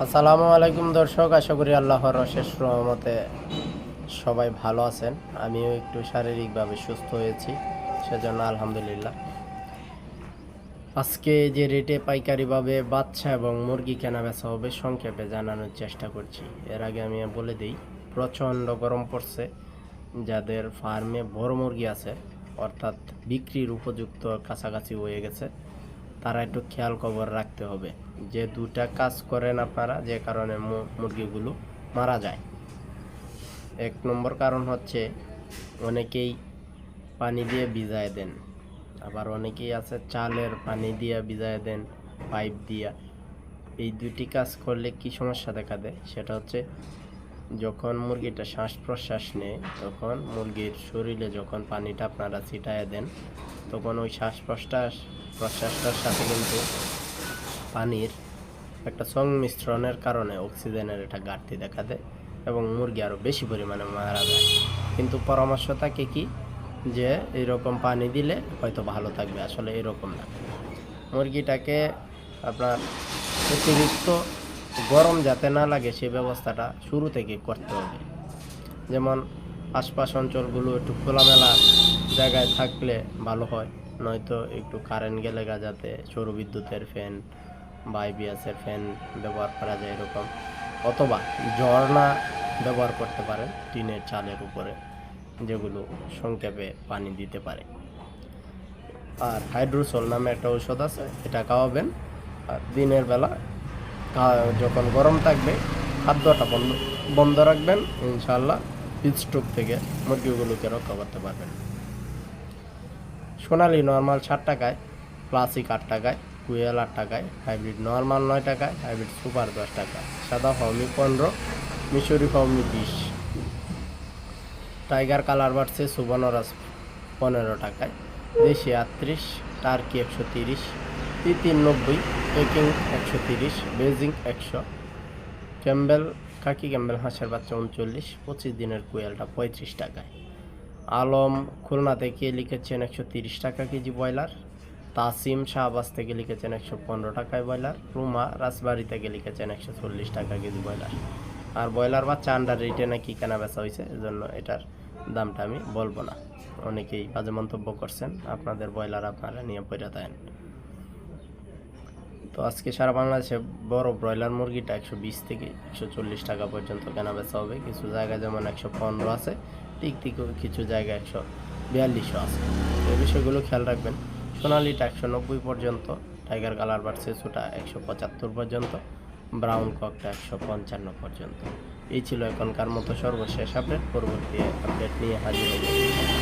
আসসালামু আলাইকুম দর্শক, আশা করি আল্লাহর অশেষ রহমতে সবাই ভালো আছেন। আমিও একটু শারীরিকভাবে সুস্থ হয়েছি, সেজন্য আলহামদুলিল্লাহ। আজকে যে রেটে পাইকারিভাবে বাচ্চা এবং মুরগি কেনা বেচা হবে, সংক্ষেপে জানানোর চেষ্টা করছি। এর আগে আমি বলে দিই, প্রচণ্ড গরম পড়ছে। যাদের ফার্মে বড় মুরগি আছে, অর্থাৎ বিক্রির উপযুক্ত কাছাকাছি হয়ে গেছে। তারা একটু খেয়াল খবর রাখতে হবে। যে দুটা কাজ করেন আপনারা, যে কারণে মুরগিগুলো মারা যায়। এক নম্বর কারণ হচ্ছে অনেকেই পানি দিয়ে ভিজায় দেন। আবার অনেকেই আছে চালের পানি দিয়ে ভিজায় দেন, পাইপ দিয়া। এই দুটি কাজ করলে কি সমস্যা দেখা দেয়? সেটা হচ্ছে যখন মুরগিটা শ্বাস প্রশ্বাস নেয়, তখন মুরগির শরীরে যখন পানিটা আপনারা ছিটায় দেন তখন ওই শ্বাস প্রশ্বাস প্রশ্বাসটার সাথে কিন্তু পানির একটা সংমিশ্রণের কারণে অক্সিজেনের একটা ঘাটতি দেখা দেয় এবং মুরগি আরও বেশি পরিমাণে মারা যায়। কিন্তু পরামর্শ থাকে কি? যে এরকম পানি দিলে হয়তো ভালো থাকবে। আসলে এরকম না। মুরগিটাকে আপনার অতিরিক্ত গরম যাতে না লাগে, সে ব্যবস্থাটা শুরু থেকে করতে হবে। যেমন আশপাশ অঞ্চলগুলো একটু খোলামেলা জায়গায় থাকলে ভালো হয়। নয়তো একটু কারেন্ট গেলে যাতে সৌর বিদ্যুতের ফ্যান বা আইবিএসের ফ্যান ব্যবহার করা যায় এরকম। অথবা ঝর্ণা ব্যবহার করতে পারেন টিনের চালের উপরে, যেগুলো সংক্ষেপে পানি দিতে পারে। আর হাইড্রোসোল নামে একটা ঔষধ আছে, এটা খাওয়াবেন। আর দিনের বেলা যখন গরম থাকবে, খাদ্যটা বন্ধ বন্ধ রাখবেন। ইনশাল্লাহ হিট স্ট্রোক থেকে মুরগিগুলোকে রক্ষা করতে পারবেন। সোনালি নর্মাল ষাট টাকায় ক্লাসিক আট টাকায়, কুয়েল আট টাকায় হাইব্রিড নর্মাল নয় টাকায় হাইব্রিড সুপার দশ টাকা সাদা ফাউমি পনেরো মিশরি ফাউমি বিশ। টাইগার কালার বাড়ছে সুবর্ণরাজ পনেরো টাকায়। দেশি আটত্রিশ টার্কি একশো তিরিশ তিন নব্বই পেকিং একশো তিরিশ বেজিং একশো। ক্যাম্বেল কাকি ক্যাম্বেল হাঁসের বাচ্চা উনচল্লিশ, পঁচিশ দিনের কুয়েলটা পঁয়ত্রিশ টাকায়। আলম খুলনা থেকে লিখেছেন একশো তিরিশ টাকা কেজি ব্রয়লার। তাসিম শাহবাজ থেকে লিখেছেন একশো পনেরো টাকায় ব্রয়লার। রুমা রাজবাড়ি থেকে লিখেছেন একশো চল্লিশ টাকা কেজি ব্রয়লার। আর ব্রয়লার বাচ্চা আন্ডার রেটে নাকি কেনা বেচা হয়েছে, এজন্য এটার দামটা আমি বলব না। অনেকেই বাজে মন্তব্য করছেন, আপনাদের ব্রয়লার আপনারা নিয়ে পয়রা থাকেন তো আজকে সারা বাংলাদেশে বড় ব্রয়লার মুরগিটা একশো বিশ থেকে একশো চল্লিশ টাকা পর্যন্ত কেনা বেচা হবে। কিছু জায়গায় যেমন একশো পনেরো আছে, ঠিক ঠিক কিছু জায়গায় একশো বিয়াল্লিশও আছে। এই বিষয়গুলো খেয়াল রাখবেন। সোনালিটা একশো নব্বই পর্যন্ত, টাইগার কালার বাড়ছে ছোটা একশো পঁচাত্তর পর্যন্ত, ব্রাউন ককটা একশো পঞ্চান্ন পর্যন্ত। এই ছিল এখনকার মতো সর্বশেষ আপডেট। পরবর্তী আপডেট নিয়ে হাজির হব।